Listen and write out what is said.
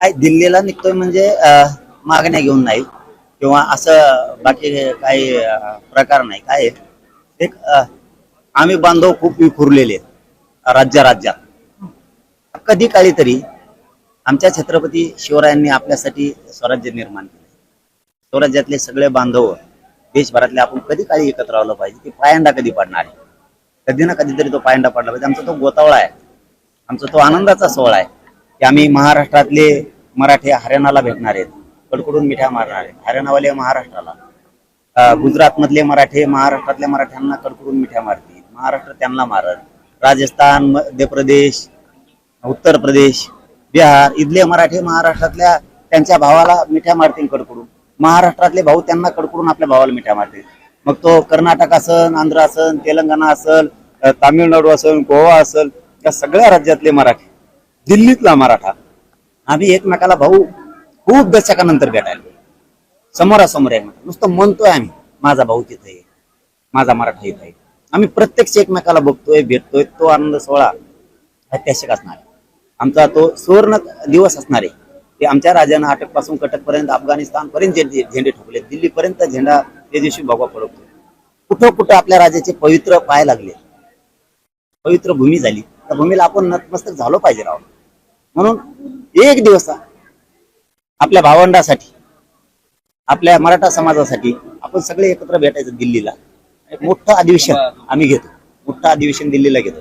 काय दिल्लीला निघतोय म्हणजे मागण्या घेऊन नाही. किंवा असं बाकी काही प्रकार नाही. काय एक आम्ही बांधव खूप विखुरलेले राज्या राज्यात. कधी काळी तरी आमच्या छत्रपती शिवरायांनी आपल्यासाठी स्वराज्य निर्माण केले. स्वराज्यातले सगळे बांधव देशभरातले आपण कधी काळी एकत्र राहिलं पाहिजे की पायंडा कधी पडणार आहे? कधी ना कधीतरी तो पायंडा पडला पाहिजे. आमचा तो गोतावळा आहे. आमचा तो आनंदाचा सोहळा आहे. की आम्ही महाराष्ट्रातले मराठे हरियाणाला भेटणार आहेत. कडकडून मिठ्या मारणार आहेत. हरियाणावाले महाराष्ट्राला. गुजरातमधले मराठे महाराष्ट्रातल्या मराठ्यांना कडकडून मिठ्या मारतील. महाराष्ट्र त्यांना मारत राजस्थान मध्य प्रदेश उत्तर प्रदेश बिहार इथले मराठे महाराष्ट्रातल्या त्यांच्या भावाला मिठ्या मारतील कडकडून. महाराष्ट्रातले भाऊ त्यांना कडकडून आपल्या भावाला मिठ्या मारतील. मग तो कर्नाटक असन आंध्र असन तेलंगणा असल तामिळनाडू असन गोवा असल या सगळ्या राज्यातले मराठी. दिल्लीतला मराठा. आम्ही एकमेकाला भाऊ खूप दशकानंतर भेटायला समोरासमोर आहे नुसतं म्हणतोय आम्ही माझा भाऊ तिथे आहे माझा मराठा इथं आहे. आम्ही प्रत्यक्ष एकमेकाला बघतोय भेटतोय तो आनंद सोहळा ऐतिहासिक असणार आहे आमचा तो सुवर्ण दिवस असणार आहे. ते आमच्या राजानं अटकपासून कटक पर्यंत अफगाणिस्तान पर्यंत झेंडे ठोकले दिल्लीपर्यंत झेंडा त्या दिवशी भगवा फडकतो. कुठं कुठं आपल्या राजाचे पवित्र पाय लागले. पवित्र भूमी झाली. त्या भूमीला आपण नतमस्तक झालो पाहिजे राव. म्हणून एक दिवस आपल्या भावंडासाठी आपल्या मराठा समाजासाठी आपण सगळे एकत्र भेटायचं दिल्लीला. एक मोठं अधिवेशन आम्ही घेतो. मोठं अधिवेशन दिल्लीला घेतो.